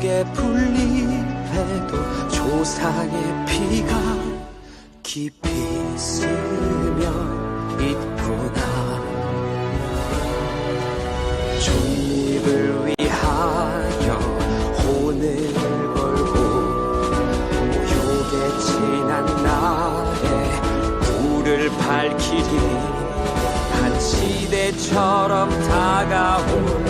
한 폭의 풀잎에도 조상의 피가 깊이 스며 있구나 종립을 위하여 혼을 걸고 모욕에 지난 날에 불을 밝히리 한 시대처럼 다가올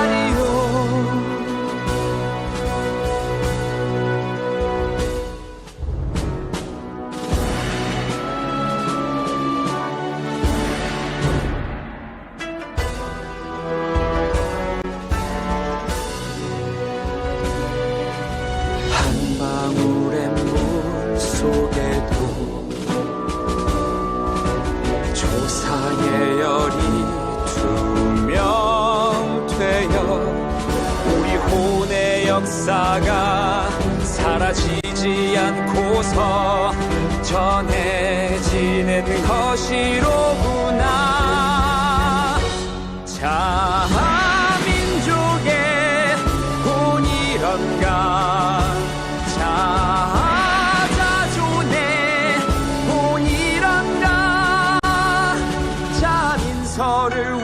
역사가 사라지지 않고서 전해지는 것이로구나. 본이런가? 자민서를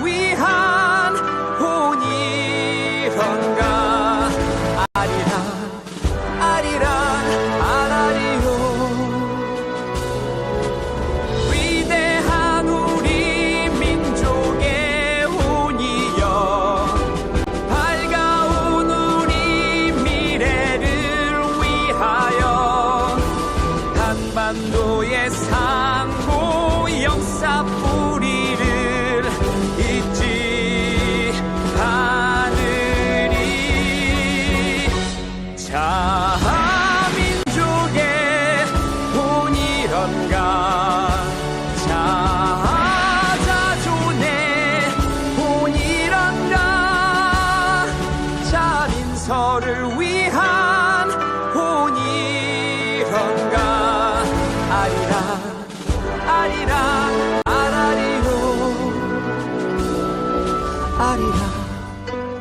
본이런가 자자존의 본이런가 자민서를 위한 본이런가. 아리랑 아리랑 아라리요 아리랑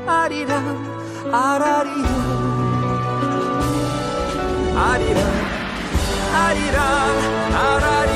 아리랑 아라리요 아리랑 아리랑 아라리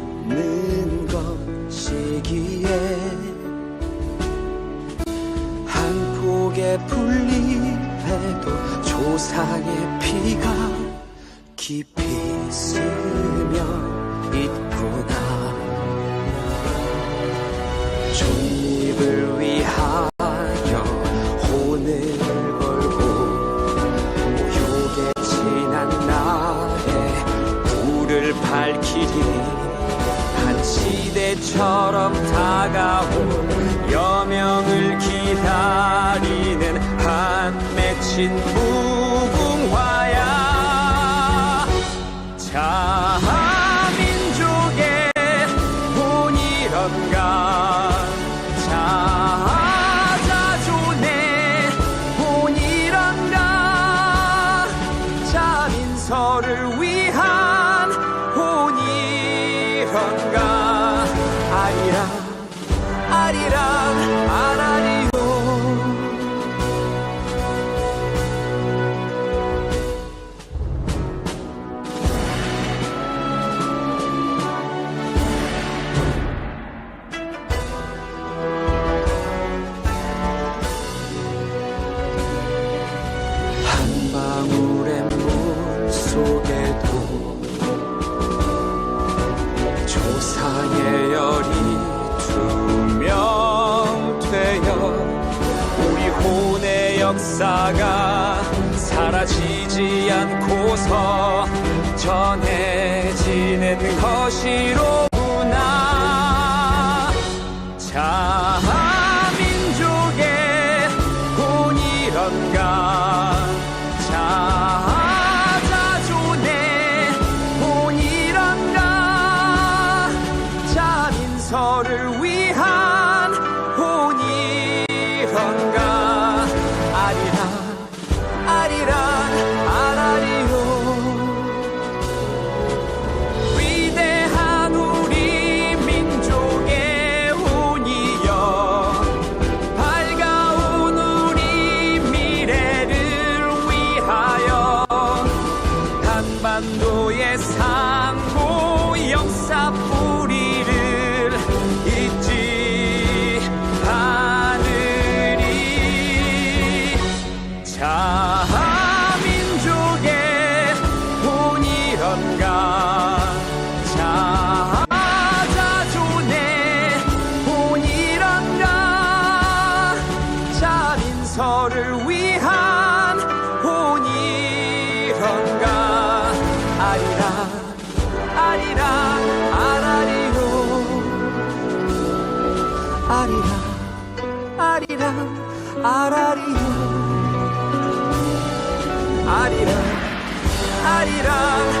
있는 것이기에 한 폭의 풀잎에도 조상의 피가 깊이 스며 기다리는 한 맺힌 무궁화야. 자 민족의 본이런가 자 자존의 본이런가 자 민서를 위한 본이런가 아리랑 아리랑 않고서 전해지는 것이로구나. 자 민족의 본이런가 자 자존의 본이런가 자 민서를 위한 아라리요 아리랑 아라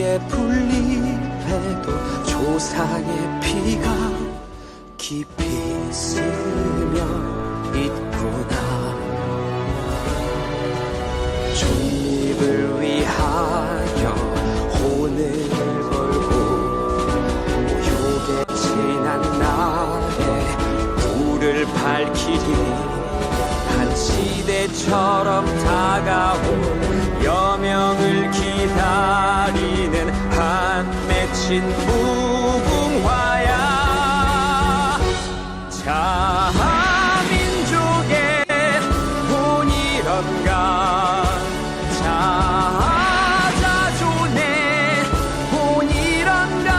한 폭의 풀잎에도 조상의 피가 깊이 스며 있구나 한 맺힌 무궁화야. 자 민족의 본이런가. 자 자존의 본이런가.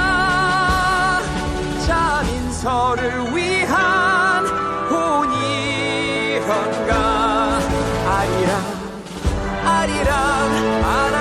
자 민서를 위한 본이런가. 아리랑 아리랑 아라